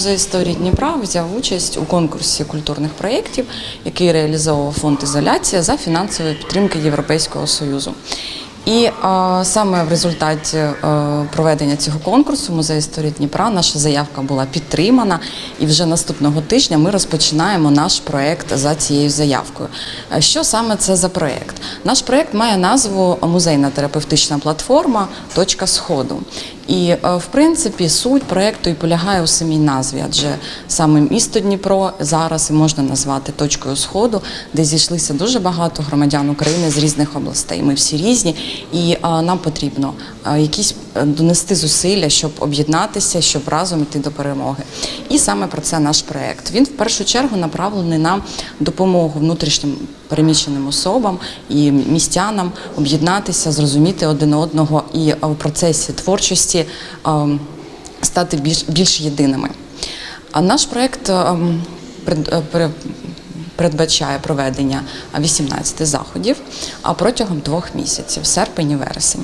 музей історії Дніпра взяв участь у конкурсі культурних проєктів, який реалізовував фонд ізоляція за фінансової підтримки Європейського союзу. І е, саме в результаті е, проведення цього конкурсу музей історії Дніпра наша заявка була підтримана, і вже наступного тижня ми розпочинаємо наш проект за цією заявкою. Е, Що саме це за проект? Наш проект має назву Музейна терапевтична платформа Точка Сходу. І е, в принципі суть проекту і полягає у самій назві, адже саме місто Дніпро зараз можна назвати точкою сходу, де зійшлися дуже багато громадян України з різних областей. Ми всі різні, і е, нам потрібно е, якісь донести зусилля, щоб об'єднатися, щоб разом йти до перемоги. І саме про це наш проект. Він в першу чергу направлений на допомогу внутрішнім переміщеним особам і містянам об'єднатися, зрозуміти один одного і е, в процесі творчості е, стати більш, більш єдиними. А наш проект е, пред- е, пере- передбачає проведення 18 заходів протягом двох місяців, серпень і вересень.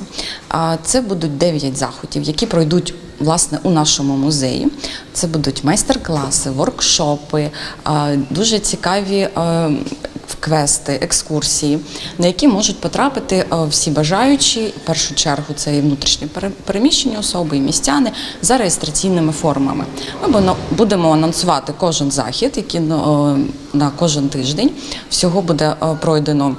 Це будуть 9 заходів, які пройдуть власне у нашому музеї. Це будуть майстер-класи, воркшопи, дуже цікаві. Е, Квести, екскурсії, на які можуть потрапити е, всі бажаючі, в першу чергу це і внутрішні пере- переміщені особи, і містяни за реєстраційними формами. Ми будемо анонсувати кожен захід, який е, на кожен тиждень. Всього буде е, пройдено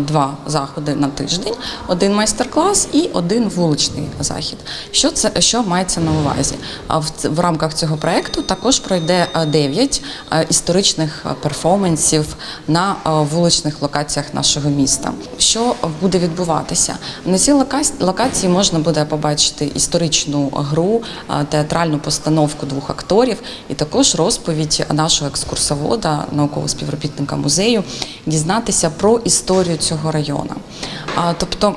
два заходи на тиждень, один майстер-клас і один вуличний захід. Що це що мається на увазі? В, в рамках цього проекту також пройде дев'ять історичних перформансів на вуличних локаціях нашого міста. Що буде відбуватися? На цій локації можна буде побачити історичну гру, театральну постановку двох акторів і також розповідь нашого екскурсовода, наукового співробітника музею, дізнатися про історію цього району. Тобто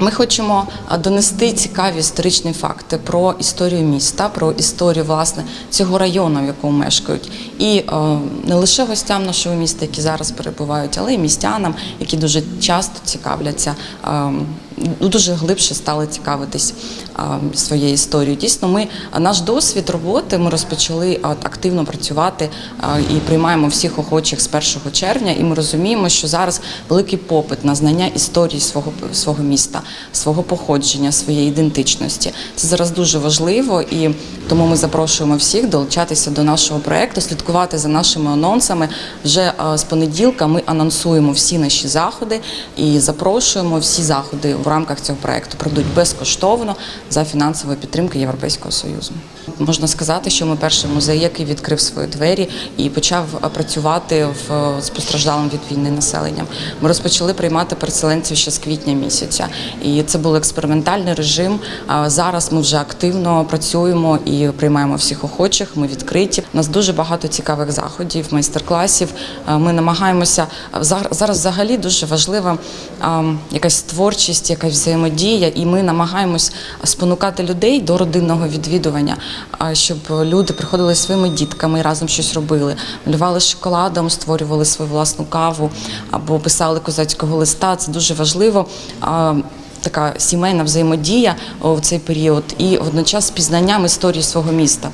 ми хочемо донести цікаві історичні факти про історію міста, про історію власне цього району, в якому мешкають, і е, не лише гостям нашого міста, які зараз перебувають, але й містянам, які дуже часто цікавляться. е, ну, Дуже глибше стали цікавитись а, своєю історією. Дійсно, ми наш досвід роботи ми розпочали а, активно працювати а, і приймаємо всіх охочих з 1 червня. І ми розуміємо, що зараз великий попит на знання історії свого свого міста, свого походження, своєї ідентичності. Це зараз дуже важливо, і тому ми запрошуємо всіх долучатися до нашого проекту, слідкувати за нашими анонсами. Вже а, з понеділка ми анонсуємо всі наші заходи і запрошуємо всі заходи в рамках цього проекту пройдуть безкоштовно за фінансової підтримки Європейського союзу. Можна сказати, що ми перший музей, який відкрив свої двері і почав працювати в е, з постраждалим від війни населенням. Ми розпочали приймати переселенців ще з квітня місяця, і це був експериментальний режим. Зараз ми вже активно працюємо і приймаємо всіх охочих. Ми відкриті. У нас дуже багато цікавих заходів, майстер-класів. Ми намагаємося зараз взагалі дуже важлива якась творчість, якась взаємодія, і ми намагаємось спонукати людей до родинного відвідування, щоб люди приходили зі своїми дітками і разом щось робили, малювали шоколадом, створювали свою власну каву або писали козацького листа. Це дуже важливо. Така сімейна взаємодія у цей період і водночас з пізнанням історії свого міста.